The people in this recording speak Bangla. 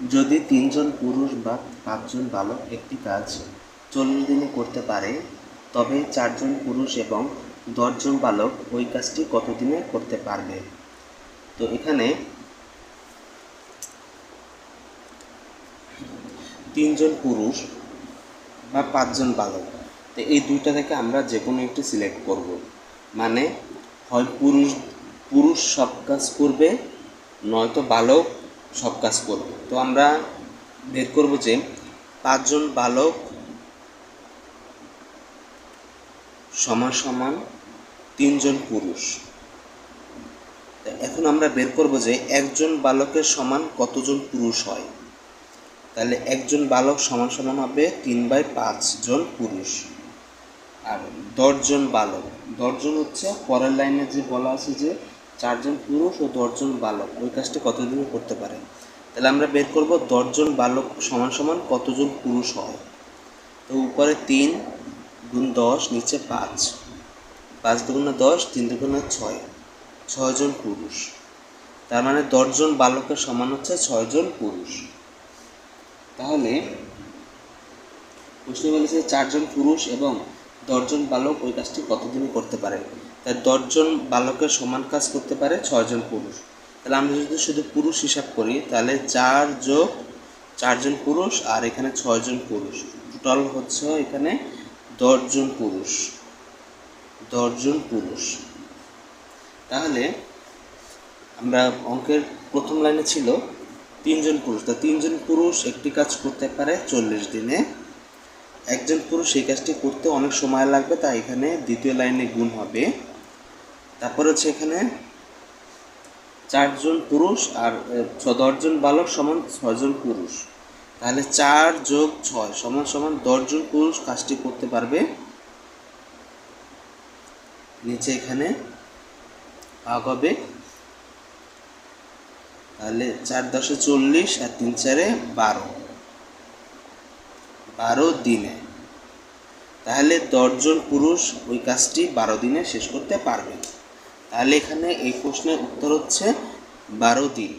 যদি তিনজন পুরুষ বা পাঁচজন বালক একটি কাজ চল্লিশ দিনে করতে পারে, তবে চারজন পুরুষ এবং দশজন বালক ওই কাজটি কত দিনে করতে পারবে? তো এখানে তিনজন পুরুষ বা পাঁচজন বালক, তো এই দুইটা থেকে আমরা যে কোনো একটি সিলেক্ট করব। মানে হয় পুরুষ পুরুষ সব কাজ করবে, নয়তো বালক সব কাজ করবে। তো আমরা বের করব যে পাঁচজন বালক সমান সমান তিনজন পুরুষ। এখন আমরা বের করব যে একজন বালকের সমান কতজন পুরুষ হয়? তাহলে একজন বালক সমান সমান হবে তিন বাই পাঁচ জন পুরুষ। আর দশজন বালক, দশজন হচ্ছে পরের লাইনে যে বলা আছে যে চারজন পুরুষ ও দশজন বালক। ওই কাজটি কতদিনে করতে পারে? তাহলে আমরা বের করব দশজন বালক সমান সমান কতজন পুরুষ হয়? তো উপরে তিন গুণ দশ, নিচে পাঁচ। পাঁচ দুগুণে দশ, তিন দুগুণে ছয়। ছয়জন পুরুষ। তার মানে দশজন বালকের সমান হচ্ছে ছয়জন পুরুষ। তাহলে প্রশ্ন বলেছে চারজন পুরুষ এবং দশজন বালক ওই কাজটি কতদিনে করতে পারে? তাই দশজন বালকের সমান কাজ করতে পারে, ছয়জন পুরুষ। তাহলে আমরা যদি শুধু পুরুষ হিসাব করি, তাহলে চার যোগ চারজন পুরুষ আর এখানে ছয়জন পুরুষ। টোটাল হচ্ছে এখানে দশজন পুরুষ। দশজন পুরুষ। তাহলে আমরা অঙ্কের প্রথম লাইনে ছিল তিনজন পুরুষ। তা তিনজন পুরুষ একটি কাজ করতে পারে চল্লিশ দিনে। একজন পুরুষ সেই কাজটি করতে অনেক সময় লাগবে, তাই এখানে দ্বিতীয় লাইনে গুণ হবে। তারপর হচ্ছে এখানে চারজন পুরুষ আর ছ- দশজন বালক সমান ছয়জন পুরুষ। তাহলে চার যোগ ছয় সমান সমান দশজন পুরুষ কাজটি করতে পারবে। নিচে এখানে ভাগ হবে। তাহলে চার দশে চল্লিশ আর তিন চারে বারো। বারো দিনে। তাহলে দশজন পুরুষ ওই কাজটি বারো দিনে শেষ করতে পারবে। তাহলে এখানে এই প্রশ্নের উত্তর হচ্ছে বারো দিন